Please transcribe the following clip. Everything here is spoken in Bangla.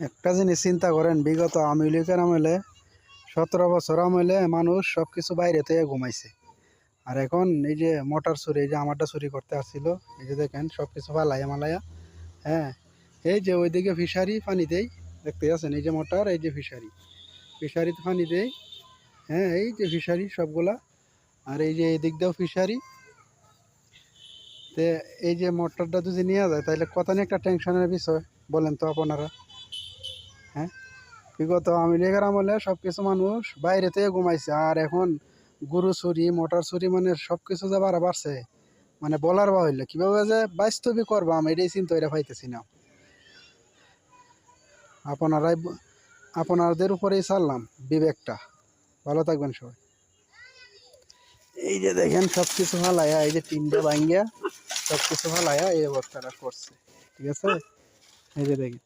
একটা জিনিস চিন্তা করেন, বিগত আওয়ামী লীগের আমলে সতেরো বছর আমলে মানুষ সব কিছু বাইরে থেকে ঘুমাইছে। আর এখন এই যে মোটর চুরি, এই যে আমারটা চুরি করতে আসছিল, এই যে দেখেন সব কিছু ফালাইয়া মালাইয়া হ্যাঁ এই যে ওইদিকে ফিশারি পানি দেই দেখতে আছেন এই যে মোটর, এই যে ফিশারি। ফিশারিতে পানি দেই হ্যাঁ এই যে ফিশারি সবগুলা, আর এই যে এই দিক দিয়েও ফিশারি। তে এই যে মোটরটা যদি নিয়ে যায়, তাহলে কত নিয়ে একটা টেনশনের বিষয়, বলেন তো আপনারা? হ্যাঁ? বিগত আওয়ামী লীগের আমলে সব কিছু মানুষ বাইরে থেকে ঘুমাইছে, আর এখন গরু চুরি, মোটর চুরি মানে সব কিছু যে বাড়া বাড়ছে মানে বলার বা হইলে কীভাবে যে বাস্তবই করব আমি, এটাই চিন্তা এটা পাইতেছি না। আপনারাই আপনাদের উপরেই ছাড়লাম বিবেকটা। ভালো থাকবেন সবাই। এই যে দেখেন সব কিছু ভালাইয়া এই যে টিনটা ভাঙ্গিয়া সব কিছু ভালাইয়া এই অবস্থাটা করছে, ঠিক আছে? এই যে দেখেন।